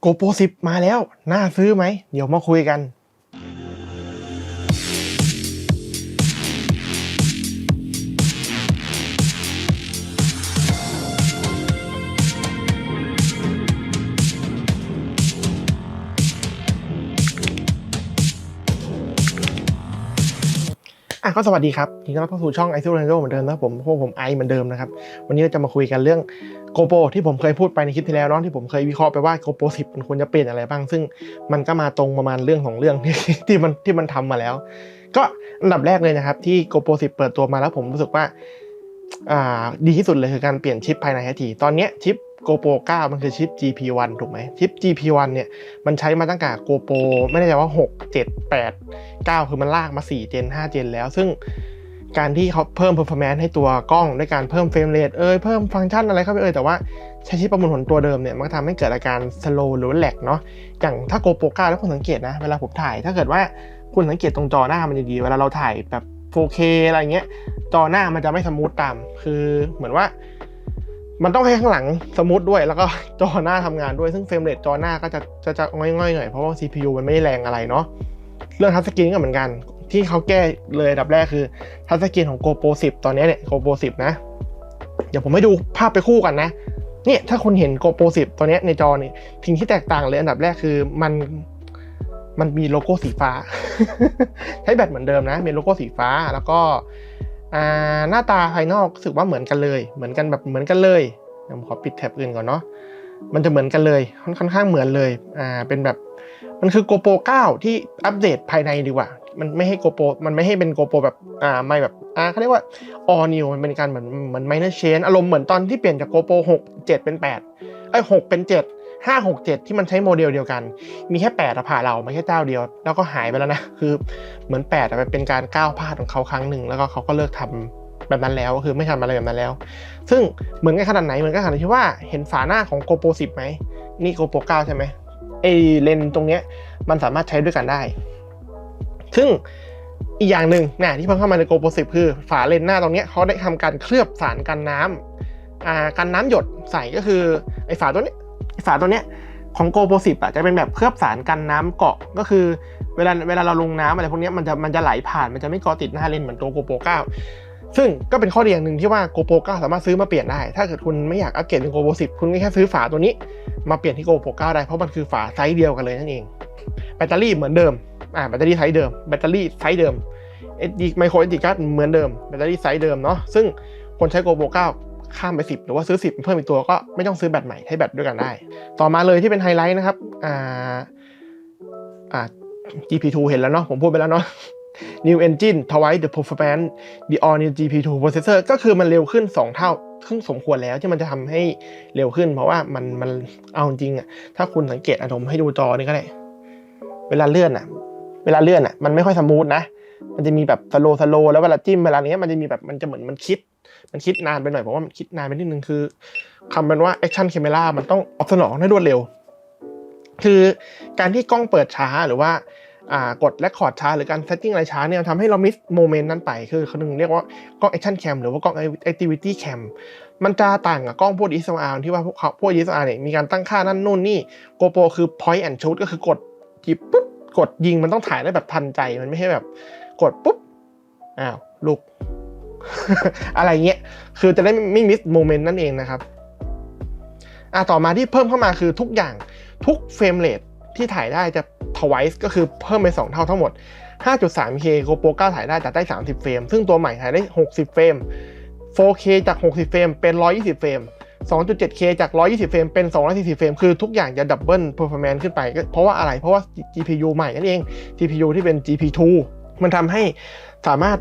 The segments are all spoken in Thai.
โกโปร10มาแล้ว น่าซื้อไหม เดี๋ยวมาคุยกันะก็สวัสดีครับยินดีต้อนรับเข้าสู่ช่องไอซูเรนโดเหมือนเดิมนะครับผมพวกผมไอเหมือนเดิมนะครับ วันนี้เราจะมาคุยกันเรื่องโกโปรที่ผมเคยพูดไปในคลิปที่แล้วเนาะที่ผมเคยวิเคราะห์ไปว่าโกโปร10มันควรจะเปลี่ยนอะไรบ้าง ซึ่งมันก็มาตรงประมาณเรื่องของเรื่องที่มันที่มันทำมาแล้ว ก็อันดับแรกเลยนะครับ ที่โกโปร10เปิดตัวมาแล้วผมรู้สึกว่าดีที่สุดเลยคือการเปลี่ยนชิปภายในแฮทีตอนเนี้ยชิป GoPro 9 มันคือชิป GP1 ถูกไหมชิป GP1 เนี่ยมันใช้มาตั้งแต่ GoPro ไม่แน่ใจว่า 6 7 8 9 คือมันลากมา 4 เจน 5 เจนแล้ว ซึ่งการที่เขาเพิ่ม performance ให้ตัวกล้องด้วยการเพิ่มเฟรมเรทเอ่ยเพิ่มฟังก์ชันอะไรเข้าไปเอ่ยแต่ว่าใช้ชิปประมวลผลตัวเดิมเนี่ยมันก็ทำให้เกิดอาการ slow หรือแหลกเนาะอย่างถ้า GoPro 9 แล้วคุณสังเกตนะเวลาผมถ่าย ถ้าเกิดว่าคุณสังเกตตรงจอหน้ามันดีๆเวลาเราถ่ายแบบ 4K อะไรเงี้ยจอหน้ามันจะไม่สมูทตาม คือเหมือนว่า มันต้องให้ข้างหลังสมูทด้วย แล้วก็จอหน้าทำงานด้วย ซึ่งเฟรมเรทจอหน้าก็จะจะจะง่อยๆหน่อย เพราะว่า CPU มันไม่แรงอะไรเนาะ เรื่องทัชสกรีนก็เหมือนกัน ที่เขาแก้เลยอันดับแรกคือทัชสกรีนของ GoPro 10 ตอนนี้เนี่ย GoPro 10 นะ เดี๋ยวผมให้ดูภาพไปคู่กันนะ เนี่ยถ้าคุณเห็น GoPro 10 ตัวนี้ในจอเนี่ยสิ่งที่แตกต่างเลยอันดับแรกคือมันมันมีโลโก้สีฟ้า ใช้แบตเหมือนเดิมนะมีโลโก้สีฟ้าแล้วก็ หน้าตาภายนอกรู้สึกว่าเหมือนกันเลย เหมือนกันแบบเหมือนกันเลยเดี๋ยวผมขอปิดแท็บอื่นก่อนเนาะมันจะเหมือนกันเลยค่อนข้างเหมือนเลยอ่าเป็นแบบมันคือ GoPro 9 ที่อัปเดตภายในดีกว่า มันไม่ให้ GoPro มันไม่ให้เป็น GoPro แบบอ่าไม่แบบอ่าเขาเรียกว่า all new มันเป็นการเหมือนเหมือน minor change อารมณ์เหมือนตอนที่เปลี่ยนจาก GoPro 6 7 เป็น8ไอ้ย6เป็น 7 5 6 7 ที่มันใช้โมเดลเดียวกัน มีแค่8อะผ่าเราไม่แค่เจ้าเดียว แล้วก็หายไปแล้วนะ คือเหมือน8อะมันเป็นการก้าวพลาดของเขาครั้งหนึ่งแล้วก็เขาก็เลิกทำแบบนั้นแล้วคือไม่ทำอะไรแบบนั้นแล้ว ซึ่งเหมือนกันขนาดไหนเหมือนกันขนาดที่ว่าเห็นฝาหน้าของ GoPro 10ไหมนี่ GoPro 9ใช่ไหมไอเลนตรงเนี้ยมันสามารถใช้ด้วยกันได้ ซึ่งอีกอย่างหนึ่งนะที่เพิ่งเข้ามาใน GoPro 10คือฝาเลนหน้าตรงเนี้ยเขาได้ทำการเคลือบสารกันน้ำอ่ากันน้ำหยดใส่ก็คือไอฝาตัวนี้ ฝาตัวเนี้ยของ GoPro 10อะจะเป็นแบบเคลือบสารกันน้ำเกาะก็คือ เวลาเวลาเราลงน้ำอะไรพวกนี้มันจะมันจะไหลผ่านมันจะไม่เกาะติดหน้าเลนเหมือนตัว GoPro 9ซึ่งก็เป็นข้อดีอย่างหนึ่งที่ว่า GoPro 9สามารถซื้อมาเปลี่ยนได้ ถ้าเกิดคุณไม่อยากอัปเกรดเป็น GoPro 10คุณก็แค่ซื้อฝาตัวนี้ มาเปลี่ยนที่ GoPro 9ได้เพราะมันคือฝาไซส์เดียวกันเลยนั่นเอง แบตเตอรี่เหมือนเดิมอ่าแบตเตอรี่ไซส์เดิมแบตเตอรี่ไซส์เดิม SD ไมโคร SD card เหมือนเดิมแบตเตอรี่ไซส์เดิมเนาะซึ่งคนใช้ GoPro 9 ข้ามไป 10 หรือว่าซื้อ 10 เพิ่มอีกตัวก็ไม่ต้องซื้อแบตใหม่ให้แบตด้วยกันได้ ต่อมาเลยที่เป็นไฮไลท์นะครับอ่าอ่า GP2 เห็นแล้วเนาะผมพูดไปแล้วเนาะ New Engine twice the performance the all new GP2 processor ก็คือมันเร็วขึ้น 2 เท่าขึ้นสมควรแล้วที่มันจะทำให้เร็วขึ้น เพราะว่ามันมันเอาจริงอะถ้าคุณสังเกตอะผมให้ดูจอนี่ก็ได้ เวลาเลื่อนอะเวลาเลื่อนอะมันไม่ค่อยสมูทนะ มันจะมีแบบสโลสโลแล้วเวลาจิ้มเวลาเนี้ยมันจะมีแบบมันจะเหมือนมันคิด มันคิดนานไปหน่อยเพราะว่ามันคิดนานไปนิดนึงคือคำเป็นว่า action camera มันต้องตอบสนองได้รวดเร็ว คือการที่กล้องเปิดช้าหรือว่ากดและคอร์ดช้าหรือการเซตติ้งอะไรช้าเนี่ยทำให้เรามิสโมเมนต์นั้นไปคือเขาหนึ่งเรียกว่ากล้อง action cam หรือว่ากล้อง activity cam มันจะต่างกับกล้องพวก DSLR ที่ว่าพวกเขาพวก DSLR เนี่ยมีการตั้งค่านั่นนู่นนี่ GoPro คือ point and shoot ก็คือกดหยิบปุ๊บกดยิงมันต้องถ่ายได้แบบทันใจมันไม่ใช่แบบ กดปุ๊บอ้าวลูก อะไรเงี้ยคือจะได้ไม่มิสโมเมนต์นั่นเองนะครับอะต่อมาที่เพิ่มเข้ามาคือทุกอย่างทุกเฟรมเรทที่ถ่ายได้จะ twice ก็คือเพิ่มไป2เท่าทั้งหมด 5.3K GoPro 9ถ่ายได้แต่ได้ 30 เฟรม ซึ่งตัวใหม่ถ่ายได้ 60 เฟรม 4K จาก 60 เฟรม เป็น 120 เฟรม 2.7K จาก 120 เฟรม เป็น 240 เฟรม คือทุกอย่างจะดับเบิลเพอร์ฟอร์แมนซ์ขึ้นไปก็เพราะว่าอะไร เพราะว่า GPU ใหม่นั่นเอง GPU ที่เป็น GP2 มันทำให้สามารถ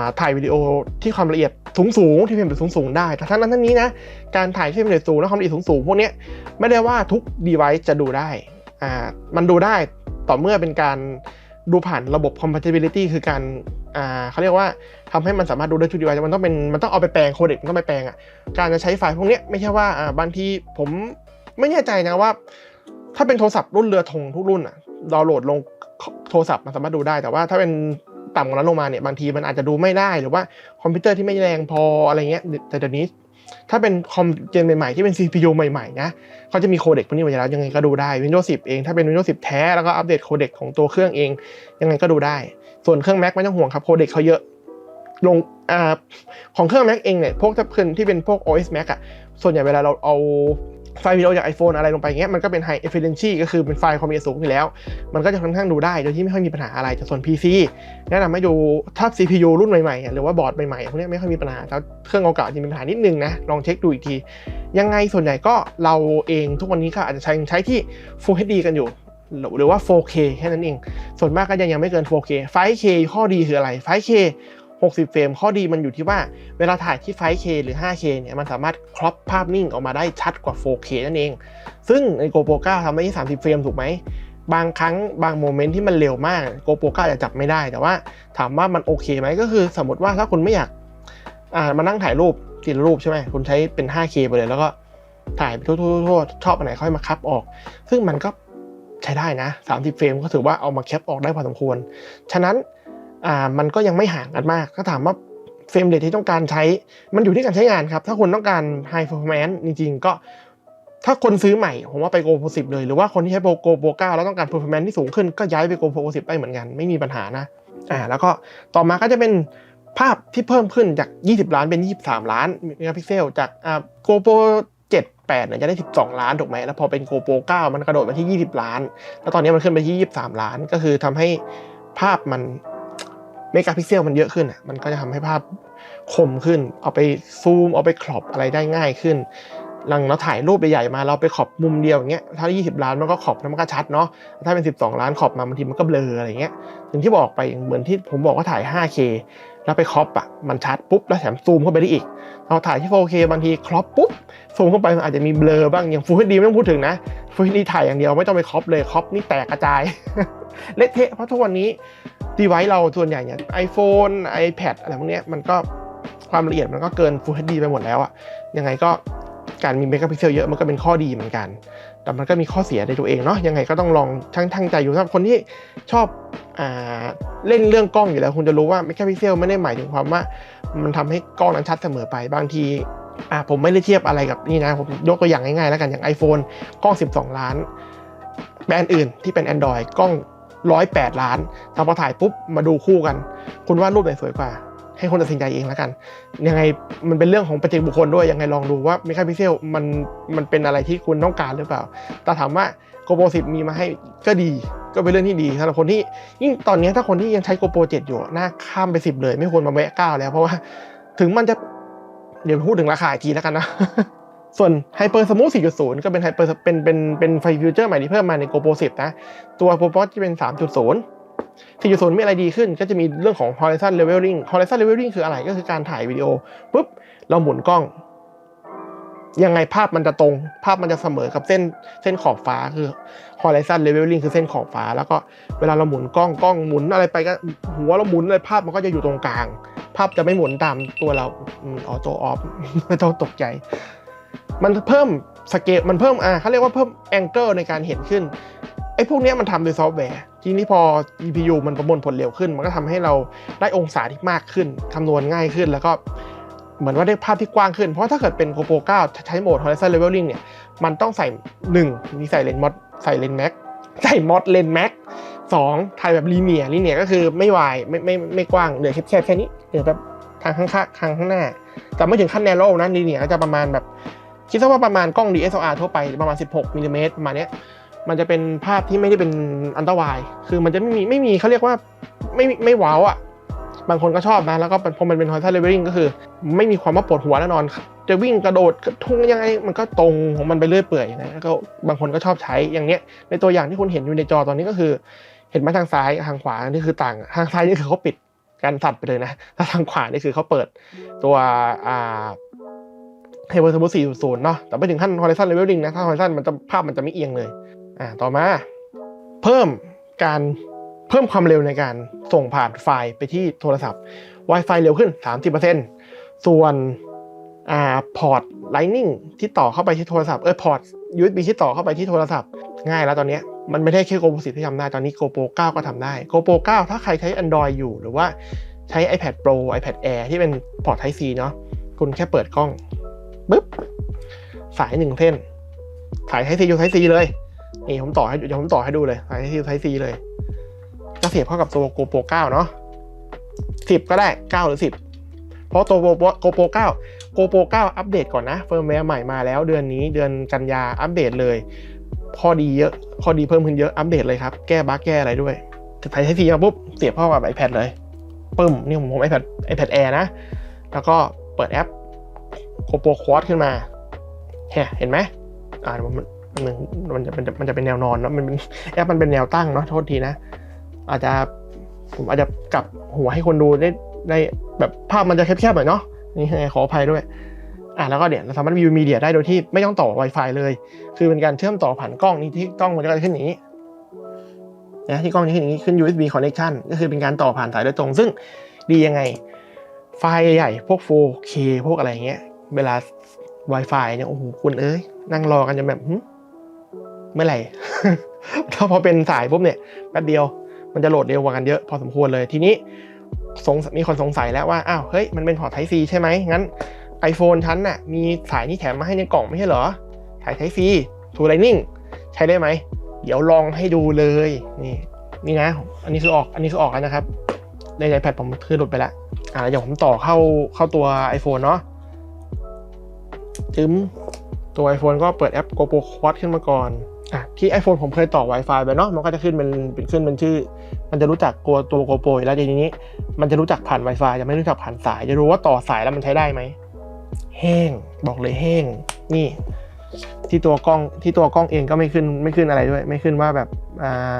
าถ่ายวิดีโอที่ความละเอียดสูงสูงที่เฟรมเรทสูงสูงๆได้แต่ทั้งนั้นทั้งนี้นะการถ่ายที่เฟรมเรทสูงและความละเอียดสูงสูงๆพวกนี้ไม่ได้ว่าทุก device จะดูได้อ่ามันดูได้ต่อเมื่อเป็นการดูผ่านระบบ compatibility คือการอ่าเขาเรียกว่าทำให้มันสามารถดูได้ทุก device มันต้องเป็นมันต้องเอาไปแปลงโคเด็กมันต้องไปแปลงอะการจะใช้ไฟล์พวกนี้ไม่ใช่ว่าอ่าบางทีผมไม่แน่ใจนะว่า ถ้าเป็นโทรศัพท์รุ่นเรือธงทุกรุ่นอะดาวน์โหลดลง โทรศัพท์มันสามารถดูได้ แต่ว่าถ้าเป็นต่ำกว่านั้นลงมาเนี่ยบางทีมันอาจจะดูไม่ได้หรือว่าคอมพิวเตอร์ที่ไม่แรงพออะไรเงี้ยแต่เดี๋ยวนี้ ถ้าเป็นคอมเจนใหม่ๆที่เป็น CPU ใหม่ๆนะเขาจะมีโคเด็กพวกนี้ไว้แล้วยังไงก็ดูได้ Windows 10 เองถ้าเป็น Windows 10 แท้แล้วก็อัปเดตโคเด็กของตัวเครื่องเอง ยังไงก็ดูได้ ส่วนเครื่อง Mac ไม่ต้องห่วงครับโคเด็กเขาเยอะลงอ่าของเครื่อง Mac เองเนี่ยพวกถ้าเป็นที่เป็นพวก OS Mac อะส่วนใหญ่เวลาเราเอา ไฟล์วิดีโอจาก iPhone อะไรลงไปเงี้ยมันก็เป็น High Efficiency ก็คือเป็นไฟล์ความละเอียดสูงอยู่แล้ว มันก็จะค่อนข้างดูได้โดยที่ไม่ค่อยมีปัญหาอะไรแต่ส่วน PC แนะนำให้ดูถ้า CPU รุ่นใหม่ๆหรือว่าบอร์ดใหม่ๆพวกนี้ไม่ค่อยมีปัญหาแต่เครื่องเก่าๆจะมีปัญหานิดนึงนะลองเช็คดูอีกที ยังไงส่วนใหญ่ก็เราเองทุกวันนี้ก็อาจจะใช้ใช้ที่ Full HD กันอยู่หรือว่า 4K แค่นั้นเอง ส่วนมากก็ยังยังไม่เกิน 4K 5K ข้อดีคืออะไร 5K 60 เฟรม ข้อดีมันอยู่ที่ว่าเวลาถ่ายที่ 5K หรือ 5K เนี่ยมันสามารถครอปภาพนิ่งออกมาได้ชัดกว่า 4K นั่นเอง ซึ่งใน GoPro 9ทำได้ที่30 เฟรมถูกไหม บางครั้งบางโมเมนต์ที่มันเร็วมาก GoPro 9จะจับไม่ได้ แต่ว่าถามว่ามันโอเคไหมก็คือสมมติว่าถ้าคุณไม่อยากอ่ามานั่งถ่ายรูปติดรูปใช่ไหมคุณใช้เป็น 5K ไปเลยแล้วก็ถ่ายไปทั่วๆๆชอบอันไหนค่อยมาคับออก ซึ่งมันก็ใช้ได้นะ 30 เฟรมก็ถือว่าเอามาแคปออกได้พอสมควร ฉะนั้น อ่ามันก็ยังไม่ห่างกันมากก็ถามว่าเฟรมเรทที่ต้องการใช้ มันอยู่ที่การใช้งานครับ ถ้าคุณต้องการ High Performance จริงๆ ก็ ถ้าคนซื้อใหม่ ผมว่าไป GoPro 10เลย หรือว่าคนที่ใช้ GoPro 9แล้วต้องการ Performance ที่สูงขึ้นก็ย้ายไป GoPro 10ได้เหมือนกัน ไม่มีปัญหานะอ่าแล้วก็ต่อมาก็จะเป็นภาพที่เพิ่มขึ้นจาก 20 ล้านเป็น 23 ล้านเมกะพิกเซล จากอ่า GoPro 7 8เนี่ยจะได้ 12 ล้าน ถูกไหม แล้วพอเป็น GoPro 9มันกระโดดมาที่ 20 ล้าน แล้วตอนนี้มันขึ้นไปที่ 23 ล้าน ก็คือทำให้ภาพมัน เมกะพิกเซลมันเยอะขึ้นอะมันก็จะทำให้ภาพคมขึ้น เอาไปซูม เอาไปครอปอะไรได้ง่ายขึ้น หลังเราถ่ายรูปใหญ่ๆมาเราไปขอบมุมเดียวอย่างเงี้ย ถ้า 20 ล้านมันก็ขอบแล้วมันก็ชัดเนาะ ถ้าเป็น 12 ล้านขอบมาบางทีมันก็เบลออะไรเงี้ย ถึงที่บอกไปเหมือนที่ผมบอกว่าถ่าย 5K แล้วไปครอปอะมันชัดปุ๊บแล้วแถมซูมเข้าไปได้อีกเราถ่ายที่ 4K บางทีครอปปุ๊บซูมเข้าไปมันอาจจะมีเบลอบ้างอย่าง Full HD ไม่ต้องพูดถึงนะ Full HD ถ่ายอย่างเดียวไม่ต้องไปครอปเลยครอปนี่แตกกระจายเละเทะเพราะทุกวันนี้ดีไวซ์เราส่วนใหญ่เนี่ย iPhone iPad อะไรพวกเนี้ยมันก็ความละเอียดมันก็เกิน Full HD ไปหมดแล้วอะยังไงก็การมีเมกะพิกเซลเยอะมันก็เป็นข้อดีเหมือนกัน แต่มันก็มีข้อเสียในตัวเองเนาะยังไงก็ต้องลองทั้งทั้งใจอยู่สำหรับคนที่ชอบอ่าเล่นเรื่องกล้องอยู่แล้ว คุณจะรู้ว่าเมกะพิกเซลไม่ได้หมายถึงความว่า มันทำให้กล้องนั้นชัดเสมอไปบางทีอ่าผมไม่ได้เทียบอะไรกับนี่นะผมยกตัวอย่างง่ายๆแล้วกันอย่าง iPhone กล้อง 12 ล้าน แบรนด์อื่นที่เป็น Android กล้อง 108 ล้านแต่พอถ่ายปุ๊บมาดูคู่กัน คุณว่ารูปไหนสวยกว่า ให้คนตัดสินใจเองแล้วกัน ยังไงมันเป็นเรื่องของปัจเจกบุคคลด้วยยังไงลองดูว่าเมกะพิเซลมันมันเป็นอะไรที่คุณต้องการหรือเปล่า แต่ถามว่า GoPro 10มีมาให้ก็ดีก็เป็นเรื่องที่ดีสำหรับคนที่ยิ่งตอนนี้ถ้าคนที่ยังใช้ GoPro 7อยู่น่าข้ามไป10เลย ไม่ควรมาแวะ9แล้วเพราะว่าถึงมันจะเดี๋ยวพูดถึงราคาอีกทีแล้วกันนะส่วน Hyper Smooth 4.0 ก็เป็น Hyper เป็นเป็นเป็นไฟฟิวเจอร์ใหม่ที่เพิ่มมาใน GoPro 10 นะ ตัว GoPro จะเป็น 3.0 4.0มีอะไรดีขึ้นก็จะมีเรื่องของ Horizon Leveling Horizon Leveling คืออะไรก็คือการถ่ายวิดีโอปุ๊บเราหมุนกล้อง ยังไงภาพมันจะตรง ภาพมันจะเสมอกับเส้นเส้นขอบฟ้าคือ horizon leveling คือเส้นขอบฟ้า แล้วก็เวลาเราหมุนกล้องกล้องหมุนอะไรไปก็หัวเราหมุนอะไรภาพมันก็จะอยู่ตรงกลาง ภาพจะไม่หมุนตามตัวเราออโต้ออฟไม่ต้องตกใจ มันเพิ่มสเกลมันเพิ่มอ่าเขาเรียกว่าเพิ่มแองเกิลในการเห็นขึ้นไอ้พวกนี้มันทำโดยซอฟต์แวร์ ทีนี้พอ GPU มันประมวลผลเร็วขึ้น มันก็ทำให้เราได้องศาที่มากขึ้นคำนวณง่ายขึ้น แล้วก็เหมือนว่าได้ภาพที่กว้างขึ้น เพราะถ้าเกิดเป็น GoPro 9 ใช้โหมด Horizon Leveling เนี่ย มันต้องใส่1มีใส่เลนส์มอดใส่เลนส์แม็กใส่มอดเลนส์แม็กสองถ่ายแบบลีเนียลีเนียก็คือไม่วายไม่ไม่ไม่กว้างเหลือแคบๆแค่นี้เหลือแบบทางข้างๆทางข้างหน้า แต่ไม่ถึงขั้นแนโร่นะลีเนียก็จะประมาณแบบคิดซะว่าประมาณกล้อง DSLR ทั่วไปประมาณ 16มิลลิเมตรประมาณเนี้ย มันจะเป็นภาพที่ไม่ได้เป็นอันตรายคือมันจะไม่มีไม่มีเขาเรียกว่าไม่ไม่ว้าวอะ บางคนก็ชอบนะ แล้วก็พอมันเป็น horizontal leveling ก็คือ ไม่มีความว่าปวดหัวแน่นอน จะวิ่งกระโดดทุ่งยังไงมันก็ตรงของมันไปเรื่อยเปื่อยนะแล้วก็บางคนก็ชอบใช้อย่างเนี้ย ในตัวอย่างที่คุณเห็นอยู่ในจอตอนนี้ก็คือ เห็นไหมทางซ้ายทางขวานี่คือต่างทางซ้ายนี่คือเขาปิดการสั่นไปเลยนะถ้าทางขวานี่คือเขาเปิดตัวอ่าเทเบิลสมูท4.0 เนาะแต่ไม่ถึงขั้น horizon leveling นะ ถ้า horizon มันจะภาพมันจะไม่เอียงเลย อ่าต่อมา เพิ่มการเพิ่มความเร็วในการส่งผ่านไฟล์ไปที่โทรศัพท์ Wi-Fi เร็วขึ้น 30%ส่วนอ่าพอร์ต Lightning ที่ต่อเข้าไปที่โทรศัพท์เออพอร์ต USB ที่ต่อเข้าไปที่โทรศัพท์ ง่ายแล้วตอนนี้มันไม่ได้แค่ GoPro 10ที่ทำได้ตอนนี้ GoPro 9 ก็ทำได้ GoPro 9 ถ้าใครใช้ Android อยู่หรือว่าใช้ iPad Pro iPad Air ที่เป็นพอร์ต Type C เนาะคุณแค่เปิดกล้องปุ๊บสายหนึ่งเส้น สายไทซีอยู่ไทซีเลย นี่ผมต่อให้เดี๋ยวผมต่อให้ดูเลยสายไทซีไทซีเลยก็เสียบเข้ากับตัวโกโปร9เนาะสิบก็ได้9หรือ10เพราะตัวโกโปร9โกโปร9อัปเดตก่อนนะเฟิร์มแวร์ใหม่มาแล้วเดือนนี้เดือนกันยาอัปเดตเลยข้อดีเยอะข้อดีเพิ่มขึ้นเยอะอัปเดตเลยครับ แก้บั๊กแก้อะไรด้วยไทยไทซีมาปุ๊บเสียบเข้ากับ iPad เลยปึ้มนี่ผมผม iPad iPad Air นะ แล้วก็เปิดแอปโกโปรควอดขึ้นมาเห็นเห็นไหมอ่า มันมันมันจะมันจะมันจะเป็นแนวนอนเนาะมันเป็นแอปมันเป็นแนวตั้งเนาะโทษทีนะ อาจจะผมอาจจะกลับหัวให้คนดูได้ได้แบบภาพมันจะแคบๆหน่อยเนาะนี่ยังไงขออภัยด้วยอะแล้วก็เดี๋ยวเราสามารถวิวมีเดียได้โดยที่ไม่ต้องต่อ Wi-Fi เลย คือเป็นการเชื่อมต่อผ่านกล้องนี่ที่กล้องมันจะขึ้นอย่างนี้นะที่กล้องจะขึ้นอย่างนี้ขึ้น USB connection ก็คือเป็นการต่อผ่านสายโดยตรง ซึ่งดียังไง ไฟล์ใหญ่พวก 4K พวกอะไรเงี้ย เวลา Wi-Fi เนี่ยโอ้โหคุณเอ้ยนั่งรอกันจะแบบ เมื่อไหร่ถ้าพอเป็นสายปุ๊บเนี่ยแป๊บเดียวมันจะโหลดเร็วกว่ากันเยอะพอสมควรเลยทีนี้สงมีคนสงสัยแล้วว่าอ้าวเฮ้ยมันเป็นพอร์ต Type C ใช่ไหมงั้น iPhone ชั้นน่ะมีสายนี้แถมมาให้ในกล่องไม่ใช่เหรอสาย Type C to Lightning ใช้ได้ไหม เดี๋ยวลองให้ดูเลยนี่นี่นะ อันนี้คือออกอันนี้คือออกแล้วนะครับ ใน iPad ผมคือหลุดไปแล้วอ่าเดี๋ยวผมต่อเข้าเข้าตัว iPhone เนาะจึมตัว iPhone ก็เปิดแอป GoPro Quad ขึ้นมาก่อน อะที่ iPhone ผมเคยต่อ Wi-Fi ไปเนาะมันก็จะขึ้นเป็นเป็นขึ้นเป็นชื่อ มันจะรู้จักตัวตัว GoPro อยู่แล้วทีนี้ มันจะรู้จักผ่าน Wi-Fi จะไม่รู้จักผ่านสาย จะรู้ว่าต่อสายแล้วมันใช้ได้ไหมแห้งบอกเลยแห้ง นี่ ที่ตัวกล้องที่ตัวกล้องเองก็ไม่ขึ้นไม่ขึ้นอะไรด้วย ไม่ขึ้นว่าแบบอ่า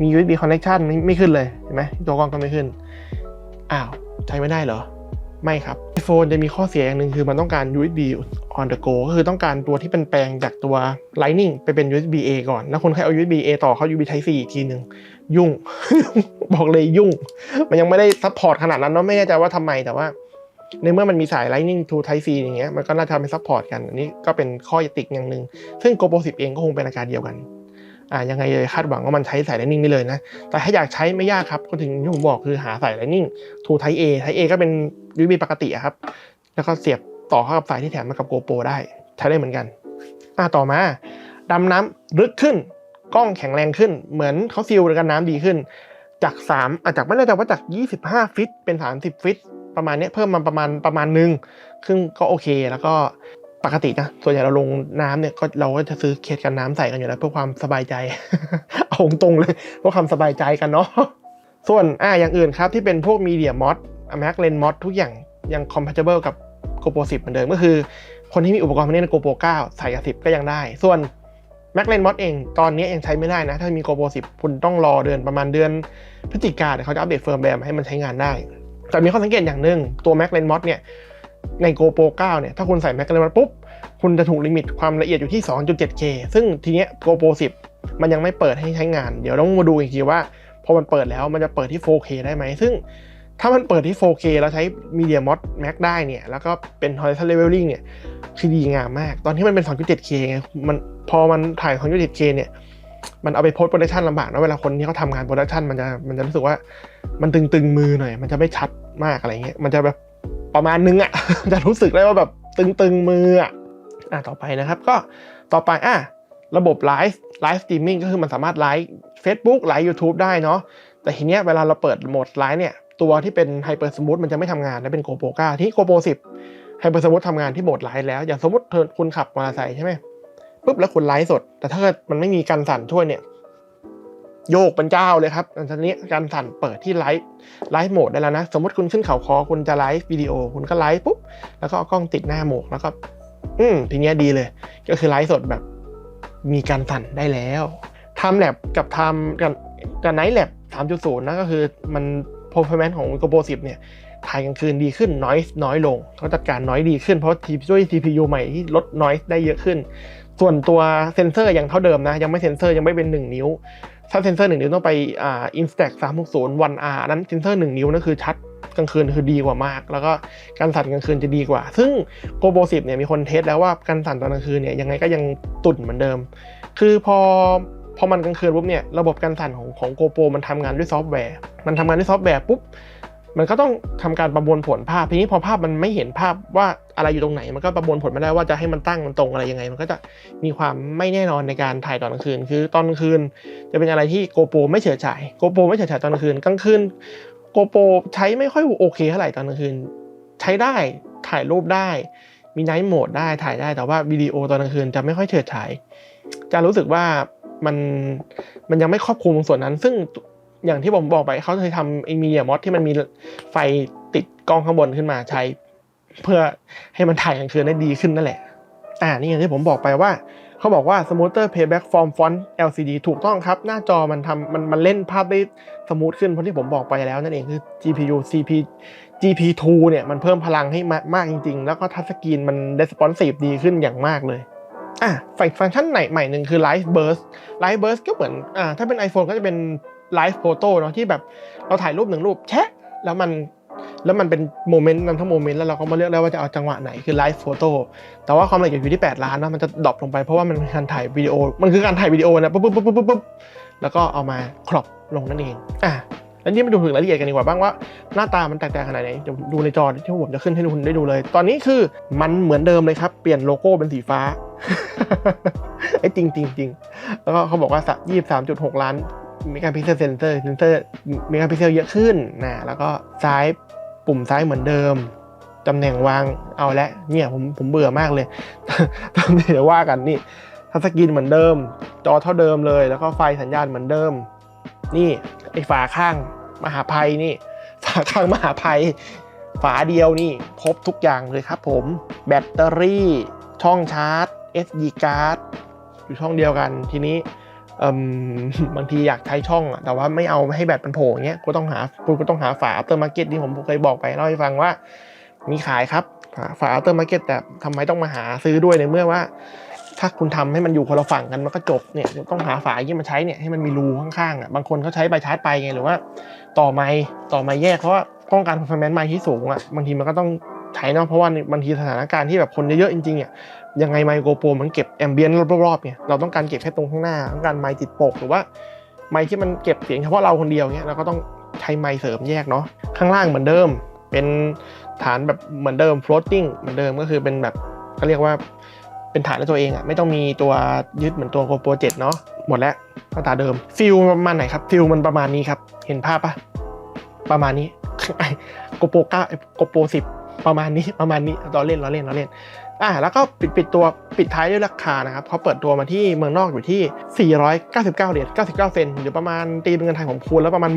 มี USB connection ไม่ไม่ขึ้นเลยเห็นไหมตัวกล้องก็ไม่ขึ้นอ้าวใช้ไม่ได้เหรอ ไม่ครับ iPhone จะมีข้อเสียอย่างหนึ่งคือมันต้องการ USB on the go ก็คือต้องการตัวที่เป็นแปลงจากตัว Lightning ไปเป็น USB A ก่อน แล้วคนแค่เอา USB A ต่อเข้า USB Type C อีกทีหนึ่งยุ่ง บอกเลยยุ่ง มันยังไม่ได้ซัพพอร์ตขนาดนั้นเนาะไม่แน่ใจว่าทำไมแต่ว่า ในเมื่อมันมีสาย Lightning to Type C อย่างเงี้ยมันก็น่าจะทำให้ซัพพอร์ตกันอันนี้ก็เป็นข้อติกอย่างหนึ่งซึ่ง GoPro 10 เองก็คงเป็นอาการเดียวกัน อ่ายังไงเลยคาดหวังว่ามันใช้สาย Lightning ได้เลยนะ แต่ถ้าอยากใช้ไม่ยากครับ ก็ถึงที่ผมบอกคือหาสาย Lightning to Type A Type A ก็เป็น USB ปกติครับ แล้วก็เสียบต่อเข้ากับสายที่แถมมากับ GoPro ได้ ใช้ได้เหมือนกันอ่าต่อมาดำน้ำลึกขึ้น กล้องแข็งแรงขึ้น เหมือนเขาซีลกันน้ำดีขึ้น จาก 3อะจากไม่แน่ใจว่าจาก 25 ฟิตเป็น 30 ฟิต ประมาณนี้เพิ่มมาประมาณประมาณนึงซึ่งก็โอเคแล้วก็ ปกตินะ ส่วนใหญ่เราลงน้ำเนี่ยก็เราก็จะซื้อเคสกันน้ำใส่กันอยู่แล้วเพื่อความสบายใจ เอาตรงๆเลยเพื่อความสบายใจกันเนาะ ส่วนอ่าอย่างอื่นครับที่เป็นพวกมีเดียมอสแม็กเลนมอสทุกอย่างยัง compatible กับ GoPro 10เหมือนเดิมก็คือ คนที่มีอุปกรณ์พวกนี้ใน GoPro 9ใส่กับ10ก็ยังได้ ส่วน Mac Lens Mod เองตอนนี้ยังใช้ไม่ได้นะ ถ้ามี GoPro 10คุณต้องรอเดือนประมาณเดือนพฤศจิกาเดี๋ยวเขาจะอัปเดตเฟิร์มแวร์มาให้มันใช้งานได้ แต่มีข้อสังเกตอย่างหนึ่งตัว Mac Lens Mod เนี่ย ใน GoPro 9 เนี่ย ถ้าคุณใส่ Mac Lens Mod ปุ๊บ คุณจะถูกลิมิตความละเอียดอยู่ที่ 2.7K ซึ่งทีเนี้ย GoPro 10 มันยังไม่เปิดให้ใช้งาน เดี๋ยวต้องมาดูอีกทีว่า พอมันเปิดแล้วมันจะเปิดที่ 4K ได้ไหม ซึ่งถ้ามันเปิดที่ 4K แล้วใช้ Media Mod Max ได้เนี่ย แล้วก็เป็น Horizon Leveling เนี่ยคือดีงามมาก ตอนที่มันเป็น 2.7K ไง มันพอมันถ่าย 2.7K เนี่ย มันเอาไปโพสต์โปรดักชันลำบากนะเวลาคนที่เขาทำงานโปรดักชันมันจะมันจะรู้สึกว่ามันตึงๆมือหน่อย มันจะไม่ชัดมากอะไรเงี้ย มันจะแบบ ประมาณนึงอะ่ะ จะรู้สึกได้ว่าแบบตึงๆมืออะอะต่อไปนะครับก็ต่อไปอะระบบไลฟ์ไลฟ์สตรีมมิ่งก็คือมันสามารถไลฟ์ Facebook ไลฟ์ YouTube ได้เนาะแต่ทีเนี้ยเวลาเราเปิดโหมดไลฟ์เนี่ย ตัวที่เป็นไฮเปอร์สมูทมันจะไม่ทำงานและเป็น GoPro 9ที่ GoPro 10ไฮเปอร์สมูททำงานที่โหมดไลฟ์แล้ว อย่างสมมติคุณขับมอเตอร์ไซค์ใช่ไหมปุ๊บแล้วคุณไลฟ์สด แต่ถ้าเกิดมันไม่มีการสั่นช่วยเนี่ย โยกเป็นเจ้าเลยครับอันนี้การสั่นเปิดที่ไลฟ์ไลฟ์โหมดได้แล้วนะ สมมติคุณขึ้นเขาคอคุณจะไลฟ์วิดีโอคุณก็ไลฟ์ปุ๊บ แล้วก็เอากล้องติดหน้าโหมกแล้วก็ อืมทีเนี้ยดีเลย ก็คือไลฟ์สดแบบมีการสั่นได้แล้วทำแลบกับทำกับกับไนท์แลบ3.0นะก็คือมัน performance ของ GoPro 10 เนี่ยถ่ายกลางคืนดีขึ้น noise น้อยลงเขาจัดการน้อยดีขึ้นเพราะด้วย CPU ใหม่ที่ลด noise ได้เยอะขึ้น ส่วนตัวเซนเซอร์ยังเท่าเดิมนะ ยังไม่เซนเซอร์ยังไม่เป็น 1 นิ้ว ถ้าเซนเซอร์หนึ่งนิ้วต้องไปอ่าอินสแต็กสามหกศูนย์วันอาร์นั้นเซนเซอร์หนึ่งนิ้วนั่นคือชัดกลางคืนคือดีกว่ามาก แล้วก็การสั่นกลางคืนจะดีกว่า ซึ่ง GoPro 10เนี่ยมีคนเทสแล้วว่าการสั่นตอนกลางคืนเนี่ยยังไงก็ยังตุ่นเหมือนเดิม คือพอพอมันกลางคืนปุ๊บเนี่ยระบบการสั่นของของ GoPro มันทำงานด้วยซอฟต์แวร์ มันทำงานด้วยซอฟต์แวร์ปุ๊บ มันก็ต้องทำการประมวลผลภาพ ทีนี้พอภาพมันไม่เห็นภาพว่าอะไรอยู่ตรงไหน มันก็ประมวลผลไม่ได้ว่าจะให้มันตั้งมันตรงอะไรยังไง มันก็จะมีความไม่แน่นอนในการถ่ายตอนกลางคืน คือตอนกลางคืน จะเป็นอะไรที่โกโปรไม่เฉยฉายโกโปรไม่เฉยฉายตอนกลางคืนกลางคืนโกโปรใช้ไม่ค่อยโอเคเท่าไหร่ตอนกลางคืน ใช้ได้ถ่ายรูปได้มีไนท์โหมดได้ถ่ายได้แต่ว่าวิดีโอตอนกลางคืนจะไม่ค่อยเฉิดฉายจะรู้สึกว่ามันมันยังไม่ครอบคลุมตรงส่วนนั้น ซึ่ง อย่างที่ผมบอกไปเขาเคยทำไอ้มีเดียมอสที่มันมีไฟติดกล้องข้างบนขึ้นมาใช้ เพื่อให้มันถ่ายกลางคืนได้ดีขึ้นนั่นแหละ อ่านี่อย่างที่ผมบอกไปว่าเขาบอกว่า smoother playback from font LCD ถูกต้องครับ หน้าจอมันทำมันมันเล่นภาพได้สมูทขึ้นเพราะที่ผมบอกไปแล้วนั่นเองคือ GPU CP GP2 เนี่ยมันเพิ่มพลังให้มากมากจริง ๆ แล้วก็ทัชสกรีนมัน responsive ดีขึ้นอย่างมากเลยอะฟังก์ชันไหนใหม่หนึ่งคือ Live Burst Live Burst ก็เหมือนอ่าถ้าเป็น iPhone ก็จะเป็น Live Photo เนาะที่แบบเราถ่ายรูปหนึ่งรูปแชะแล้วมันแล้วมันเป็นโมเมนต์นั้นทั้งโมเมนต์แล้วเราก็มาเลือกได้ว่าจะเอาจังหวะไหนคือ Live Photo แต่ว่าความละเอียดอยู่ที่ 8 ล้านเนาะมันจะดรอปลงไปเพราะว่ามันเป็นการถ่ายวิดีโอ มันคือการถ่ายวิดีโอนะปุ๊บปุ๊บปุ๊บปุ๊บปุ๊บแล้วก็เอามาครอปลงนั่นเองอะแล้วนี่มาดูถึงรายละเอียดกันดีกว่าบ้างว่าหน้าตามันแตกต่างขนาดไหนเดี๋ยวดูในจอที่ผมจะขึ้นให้ทุกคนได้ดูเลย ตอนนี้คือมันเหมือนเดิมเลยครับเปลี่ยนโลโก้เป็นสีฟ้าไอ้จริงจริงจริงแล้วก็เขาบอกว่ายี่สามจุดหกล้าน เมกะพิกเซลเซนเซอร์เซนเซอร์เมกะพิกเซลเยอะขึ้นนะแล้วก็ซ้ายปุ่มซ้ายเหมือนเดิมตำแหน่งวางเอาละเนี่ยผมผมเบื่อมากเลยตอนนี้เดี๋ยวว่ากันนี่ทัชสกรีนเหมือนเดิม จอเท่าเดิมเลย แล้วก็ไฟสัญญาณเหมือนเดิม นี่ไอฝาข้างมหาภัยนี่ ฝาข้างมหาภัย ฝาเดียวนี่ครบทุกอย่างเลยครับผมแบตเตอรี่ ช่องชาร์จ SD card อยู่ช่องเดียวกันทีนี้ บางทีอยากใช้ช่องอะแต่ว่าไม่เอาให้แบตมันโผล่เงี้ยก็ต้องหาก็ต้องหาฝา after market ที่ผมเคยบอกไปเล่าให้ฟังว่า มีขายครับฝาฝา after market แต่ทำไมต้องมาหาซื้อด้วยในเมื่อว่า ถ้าคุณทำให้มันอยู่คนละฝั่งกันมันก็จบเนี่ยต้องหาฝาที่มาใช้เนี่ยให้มันมีรูข้างๆอะบางคนเขาใช้ใบชาร์จไปไงหรือว่า ต่อไม้ต่อไม้แยกเพราะว่าต้องการ performance ไม้ที่สูงอะบางทีมันก็ต้อง ใช้เนาะเพราะว่าบางทีสถานการณ์ที่แบบคนเยอะๆจริงๆอะยังไงไมโครโปรมันเก็บแอมเบียนรอบๆเนี่ยเราต้องการเก็บแค่ตรงข้างหน้าต้องการไมค์ติดปกหรือว่าไมค์ที่มันเก็บเสียงเฉพาะเราคนเดียวเนี่ยเราก็ต้องใช้ไมค์เสริมแยกเนาะข้างล่างเหมือนเดิม เป็นฐานแบบเหมือนเดิม floating เหมือนเดิมก็คือเป็นแบบเขาเรียกว่าเป็นฐานในตัวเองอะไม่ต้องมีตัวยึดเหมือนตัว GoPro 7เนาะหมดแล้วหน้าตาเดิมฟิลประมาณไหนครับฟิลมันประมาณนี้ครับ เห็นภาพปะประมาณนี้ GoPro 9 GoPro 10ปร ประมาณนี้ประมาณนี้เราเล่นเราเล่นเราเล่นอะแล้วก็ปิดปิดตัวปิดท้ายด้วยราคานะครับเขาเปิดตัวมาที่เมืองนอกอยู่ที่ 499 เหรียญ 99 เซนหรือประมาณตีเป็นเงินไทยของคูณแล้วประมาณ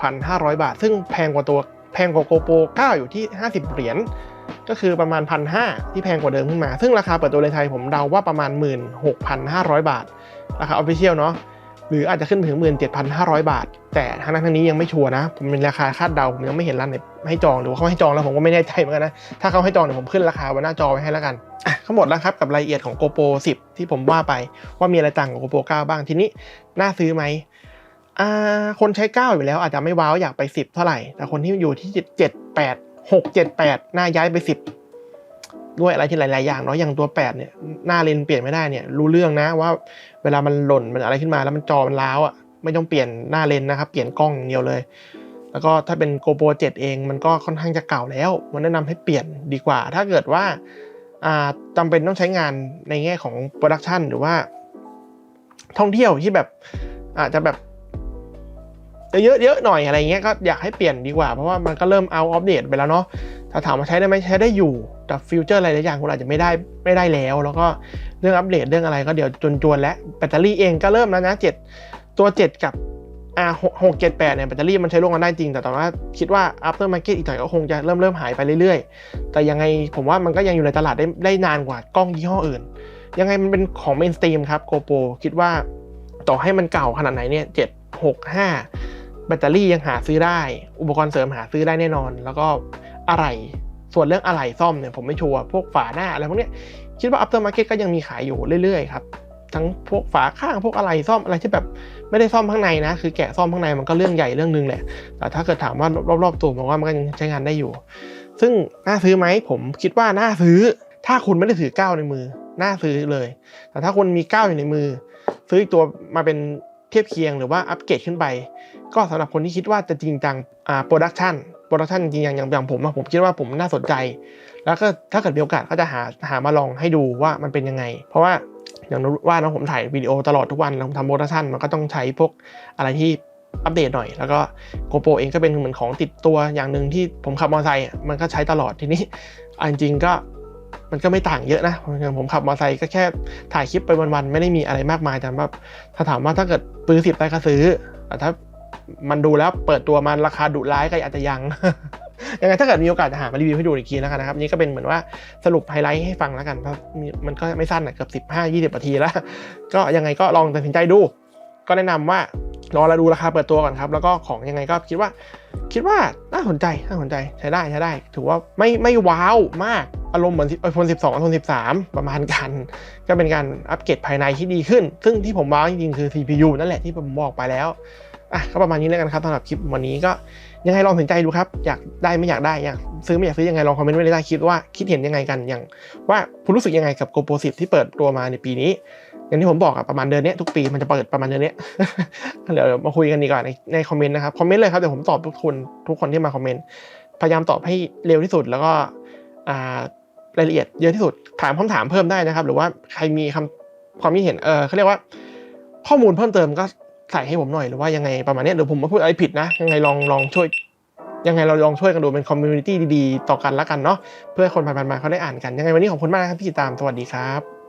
16,500 บาท ซึ่งแพงกว่าตัวแพงกว่า GoPro 9อยู่ที่ 50 เหรียญก็คือประมาณพันห้าที่แพงกว่าเดิมขึ้นมา ซึ่งราคาเปิดตัวในไทยผมเดาว่าประมาณ 16,500 บาทราคาออฟฟิเชียลเนาะ หรืออาจจะขึ้นถึง 17,500 บาท แต่ทางนั้นทางนี้ยังไม่ชัวร์นะ ผมเป็นราคาคาดเดา ผมยังไม่เห็นร้านไหนให้จองหรือว่าเขาให้จองแล้วผมก็ไม่แน่ใจเหมือนกันนะ ถ้าเขาให้จองเดี๋ยวผมขึ้นราคาไว้หน้าจอไว้ให้แล้วกันทั้งหมดแล้วครับกับรายละเอียดของ GoPro 10 ที่ผมว่าไปว่ามีอะไรต่างกับ GoPro 9 บ้างทีนี้น่าซื้อไหมอ่าคนใช้ 9 อยู่แล้วอาจจะไม่ว้าวอยากไป 10 เท่าไหร่ แต่คนที่อยู่ที่ 7 8 6 7 8 น่าย้ายไป 10 ด้วยอะไรที่หลาย ๆ อย่างเนาะอย่างตัว 8 เนี่ยหน้าเลนเปลี่ยนไม่ได้เนี่ยรู้เรื่องนะว่าเวลามันหล่นมันอะไรขึ้นมาแล้วมันจอมันล้าวอะ่ะไม่ต้องเปลี่ยนหน้าเลนนะครับ เปลี่ยนกล้องอย่างเดียวเลย แล้วก็ถ้าเป็น GoPro 7 เองมันก็ค่อนข้างจะเก่าแล้ว มันแนะนำให้เปลี่ยนดีกว่า ถ้าเกิดว่าอ่าจำเป็นต้องใช้งานในแง่ของโปรดักชันหรือว่า ท่องเที่ยวที่แบบอาจจะแบบเยอะๆหน่อยอะไรเงี้ยก็อยากให้เปลี่ยนดีกว่าเพราะว่ามันก็เริ่มเอาอัปเดตไปแล้วเนาะ ถ้าถามว่าใช้ได้ไหมใช้ได้อยู่ แต่ฟิวเจอร์อะไรหลายอย่างคุณอาจจะไม่ได้ไม่ได้แล้ว แล้วก็เรื่องอัปเดตเรื่องอะไรก็เดี๋ยวจวนๆแล้วแบตเตอรี่เองก็เริ่มแล้วนะ7ตัว 7 กับอ่าหกเจ็ดแปดเนี่ยแบตเตอรี่มันใช้ร่วมกันได้จริง แต่ตอนว่าคิดว่า after market อีกหน่อยก็คงจะเริ่มเริ่มหายไปเรื่อยๆ แต่ยังไงผมว่ามันก็ยังอยู่ในตลาดได้ได้นานกว่ากล้องยี่ห้ออื่น ยังไงมันเป็นของ mainstream ครับ GoPro คิดว่าต่อให้มันเก่าขนาดไหนเนี่ยเจ็ดหกห้าแบตเตอรี่ยังหาซื้อได้ อุปกรณ์เสริมหาซื้อได้แน่นอน แล้วก็ อะไร ส่วนเรื่องอะไหล่ซ่อมเนี่ยผมไม่ชัวร์พวกฝาหน้าอะไรพวกเนี้ยคิดว่า after market ก็ยังมีขายอยู่เรื่อยๆครับทั้งพวกฝาข้างพวกอะไหล่ซ่อมอะไรที่แบบไม่ได้ซ่อมข้างในนะ คือแกะซ่อมข้างในมันก็เรื่องใหญ่เรื่องนึงแหละ แต่ถ้าเกิดถามว่ารอบๆตัวผมว่ามันก็ยังใช้งานได้อยู่ ซึ่งน่าซื้อไหมผมคิดว่าน่าซื้อ ถ้าคุณไม่ได้ถือก้าวในมือ น่าซื้อเลย แต่ถ้าคุณมีก้าวอยู่ในมือ ซื้ออีกตัวมาเป็นเทียบเคียงหรือว่าอัปเกรดขึ้นไป ก็สำหรับคนที่คิดว่าจะจริงจังอ่าโปรดักชันโปรดักชันจริงอย่างอย่างผมอะผมคิดว่าผมน่าสนใจ แล้วก็ถ้าเกิดมีโอกาสก็จะหาหามาลองให้ดูว่ามันเป็นยังไง เพราะว่าอย่างว่านะผมถ่ายวิดีโอตลอดทุกวันผมทำโปรดักชันมันก็ต้องใช้พวกอะไรที่อัปเดตหน่อย แล้วก็ GoPro เองก็เป็นเหมือนของติดตัวอย่างหนึ่งที่ผมขับมอเตอร์ไซค์มันก็ใช้ตลอดทีนี้เอาจริงๆก็มันก็ไม่ต่างเยอะนะผมขับมอเตอร์ไซค์ก็แค่ถ่ายคลิปไปวันๆไม่ได้มีอะไรมากมายแต่แบบถ้าถามว่าถ้าเกิดปืนสิบได้ก็ซื้อแต่ถ้า มันดูแล้วเปิดตัวมันราคาดุร้ายก็อาจจะยังยังไงถ้าเกิดมีโอกาสจะหามารีวิวให้ดูอีกทีแล้วกันนะครับนี่ก็เป็นเหมือนว่าสรุปไฮไลท์ให้ฟังแล้วกันเพราะม,มันก็ไม่สั้นนะเกือบสิบห้ายี่สิบนาทีแล้ว ก็ยังไงก็ลองตัดสินใจดู ก็แนะนำว่ารอเราดูราคาเปิดตัวก่อนครับ แล้วก็ของยังไงก็คิดว่า คิดว่าน่าสนใจน่าสนใจใช้ได้ใช้ได้ ถือว่าไม่ไม่ว้าวมากอารมณ์เหมือนไอโฟน12ไอโฟน13 ประมาณกัน ก็เป็นการอัปเกรดภายในที่ดีขึ้น ซึ่งที่ผมว้าวจริงๆคือ CPU นั่นแหละที่ผมบอกไปแล้ว อะก็ประมาณนี้แล้วกันครับสำหรับคลิปวันนี้ก็ยังไงลองสนใจดูครับ อยากได้ไม่อยากได้อยากซื้อไม่อยากซื้อยังไงลองคอมเมนต์ไว้ในใต้คลิปว่าคิดเห็นยังไงกันอย่าง ว่าคุณรู้สึกยังไงกับ GoPro 10 ที่เปิดตัวมาในปีนี้ อย่างที่ผมบอกอะประมาณเดือนนี้ทุกปีมันจะเปิดประมาณเดือนนี้เดี๋ยวมาคุยกันดีกว่าในในคอมเมนต์นะครับคอมเมนต์เลยครับเดี๋ยวผมตอบทุกคนทุกคนที่มาคอมเมนต์พยายามตอบให้เร็วที่สุดแล้วก็อ่ารายละเอียดเยอะที่สุดถามคำถามเพิ่มได้นะครับ หรือว่าใครมีคำความคิดเห็นเออเขาเรียกว่าข้อมูลเพิ่มเติมก็ ใส่ให้ผมหน่อยหรือว่ายังไงประมาณนี้ยหรือผมมาพูดอะไรผิดนะ ยังไงลองลองช่วย ยังไงเราลองช่วยกันดูเป็นคอมมูนิตี้ดีๆ ต่อกันละกันเนาะเพื่อคนผ่านๆมาเขาได้อ่านกัน ยังไงวันนี้ขอบคุณมากนะครับที่ติดตามสวัสดีครับ